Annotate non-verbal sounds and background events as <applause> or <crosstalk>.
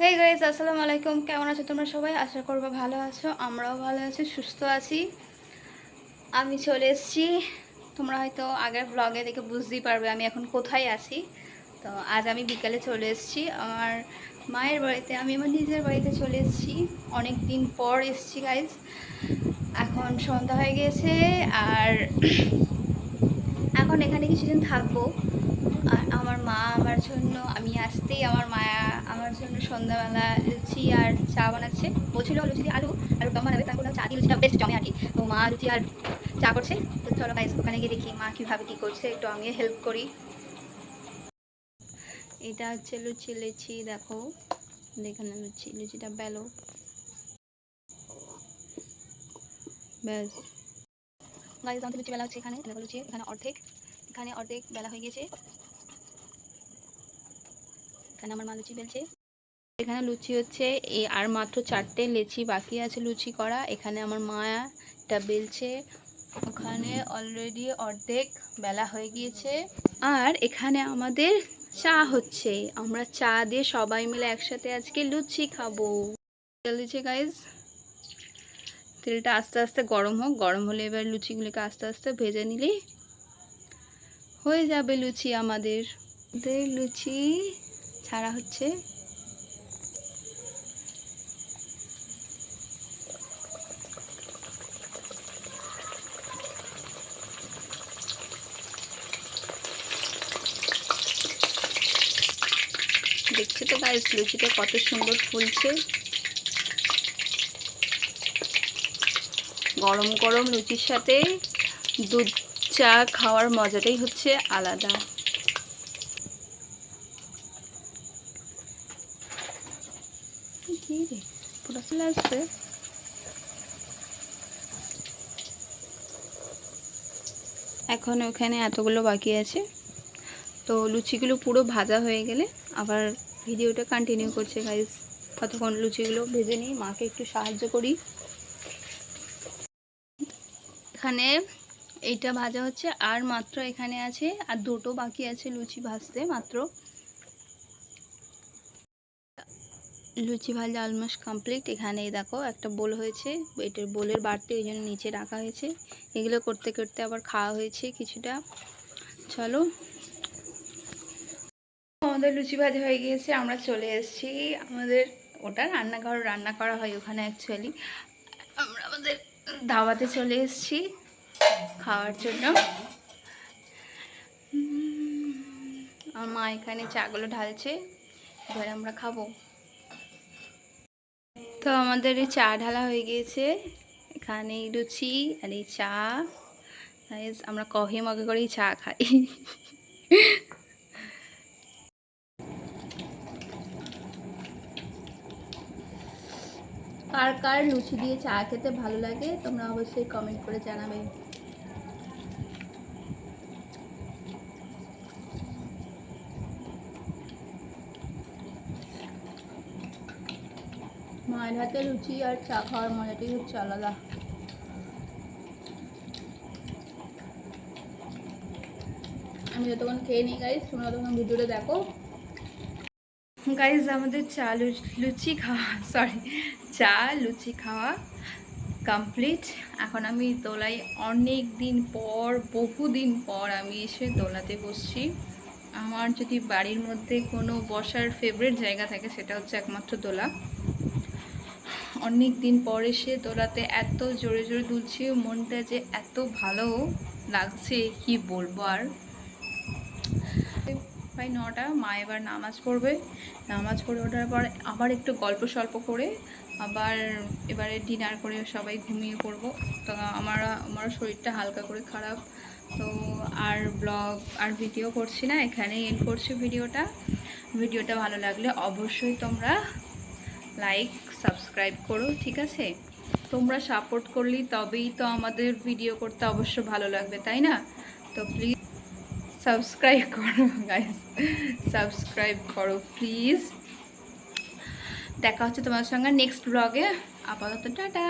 Hey guys আসসালামু আলাইকুম। কেমন আছো তোমরা সবাই? আশা করব ভালো আছো, আমরাও ভালো আছি, সুস্থ আছি। আমি চলে এসেছি। তোমরা হয়তো আগের ব্লগে দেখে বুঝতেই পারবে আমি এখন কোথায় আছি। তো আজ আমি বিকালে চলে এসেছি। আমার মায়ের বাড়িতে, আমি আমার নিজের বাড়িতে চলে এসেছি। অনেক দিন পর এসেছি গাইজ এখন সন্ধ্যা হয়ে গেছে, আর এখন এখানে কিছুদিন থাকব। আর আমার মা আমার জন্য, আমি আসতেই আমার মায়া আমার জন্য সন্ধ্যাবেলা লুচি আর চা বানাচ্ছে। বলছিল, লুচি আলু আর দম বানাবে। তারপর চা দিয়ে লুচিটা বেস্ট জমে আর কি। তো মা লুচি আর চা করছে। তো চলো গাইস ওখানে গিয়ে দেখি মা কীভাবে কী করছে। একটু আমিও হেল্প করি। এটা হচ্ছে লুচি লুচি, দেখো। দেখে না লুচি, লুচিটা বেলো। ব্যাস। গাইস আমাদের লুচি বেলা হচ্ছে এখানে। লুচি, এখানে অর্ধেক। এখানে অর্ধেক বেলা হয়ে গেছে। এখানে আমার মা লুচি বেলছে এখানে লুচি হচ্ছে এই আর মাত্র চারটে লেচি বাকি আছে লুচি করা। এখানে আমার মা এটা বেলছে। ওখানে অলরেডি অর্ধেক বেলা হয়ে গিয়েছে। আর এখানে আমাদের চা হচ্ছে। আমরা চা দিয়ে সবাই মিলে একসাথে আজকে লুচি খাব। তেল দিচ্ছে গাইজ তেলটা আস্তে আস্তে গরম হোক। গরম হলে এবার লুচিগুলোকে আস্তে আস্তে ভেজে নিলে হয়ে যাবে লুচি আমাদের লুচি ছাড়া হচ্ছে দেখছে তো গাইস লুচিটা কত সুন্দর ফুলছে। গরম গরম লুচির সাথে দুধ চা খাওয়ার মজাটাই হচ্ছে আলাদা। কি রে পুরো চলে এখন ওখানে এতগুলো বাকি আছে। তো লুচিগুলো পুরো ভাজা হয়ে গেলে আবার ভিডিওটা কন্টিনিউ করছে গাইজ কতক্ষণ লুচিগুলো ভেজে নিই, মাকে একটু সাহায্য করি। এখানে এইটা ভাজা হচ্ছে, আর মাত্র এখানে আছে, আর দুটো বাকি আছে লুচি ভাজতে, মাত্র। লুচি ভাজা অলমোস্ট কমপ্লিট এখানে দেখো একটা বোল হয়েছে, এটার বোলের বাড়তে ওই জন্য নিচে রাখা হয়েছে। এগুলো করতে করতে আবার খাওয়া হয়েছে কিছুটা। চলো। আমাদের লুচি ভাজা হয়ে গিয়েছে, আমরা চলে এসেছি। আমাদের ওটা রান্নাঘর, রান্না করা হয় ওখানে অ্যাকচুয়ালি আমরা আমাদের দাওয়াতে চলে এসেছি খাওয়ার জন্য। আমার মা এখানে চাগুলো ঢালছে, এবারে আমরা খাব। তো আমাদের এই চা ঢালা হয়ে গিয়েছে। এখানে লুচি আর এই চা। আমরা কফি মগে করেই চা খাই। কার কার লুচি দিয়ে চা খেতে ভালো লাগে, তোমরা অবশ্যই কমেন্ট করে জানাবে। মায়ের হাতে লুচি আর চা খাওয়ার মজাটাই হচ্ছে আলাদা। আমি যতক্ষণ খেয়ে নিই গাইজ তোমরা তখন ভিডিওটা দেখো। গাইজ আমাদের <laughs> চা লুচি খাওয়া সরি চা লুচি খাওয়া কমপ্লিট এখন আমি দোলাই অনেক দিন পর বহুদিন পর আমি এসে দোলাতে বসছি। আমার যদি বাড়ির মধ্যে কোনো বসার ফেভারিট জায়গা থাকে, সেটা হচ্ছে একমাত্র দোলা। অনেক দিন পর এসে দোলাতে এত জোরে জোরে দুলছি, মনটা যে এত ভালো লাগছে, কি বলব আর? প্রায় নটা, মা এবার নামাজ পড়বে। নামাজ পড়ে ওঠার পর আবার একটু গল্প সল্প করে, আবার এবারে ডিনার করে সবাই ঘুমিয়ে পড়ব। তো আমার আমার শরীরটা হালকা করে খারাপ। তো আর ব্লগ আর ভিডিও করছি না, এখানেই এন্ড করছি ভিডিওটা। ভিডিওটা ভালো লাগলে অবশ্যই তোমরা লাইক সাবস্ক্রাইব করো, ঠিক আছে? তোমরা সাপোর্ট করলেই তবেই তো আমাদের ভিডিও করতে অবশ্য ভালো লাগবে, তাই না? তো প্লিজ সাবস্ক্রাইব করো গাইজ সাবস্ক্রাইব করো প্লিজ দেখা হচ্ছে তোমার সঙ্গে নেক্সট ব্লগে আপাতত টাটা।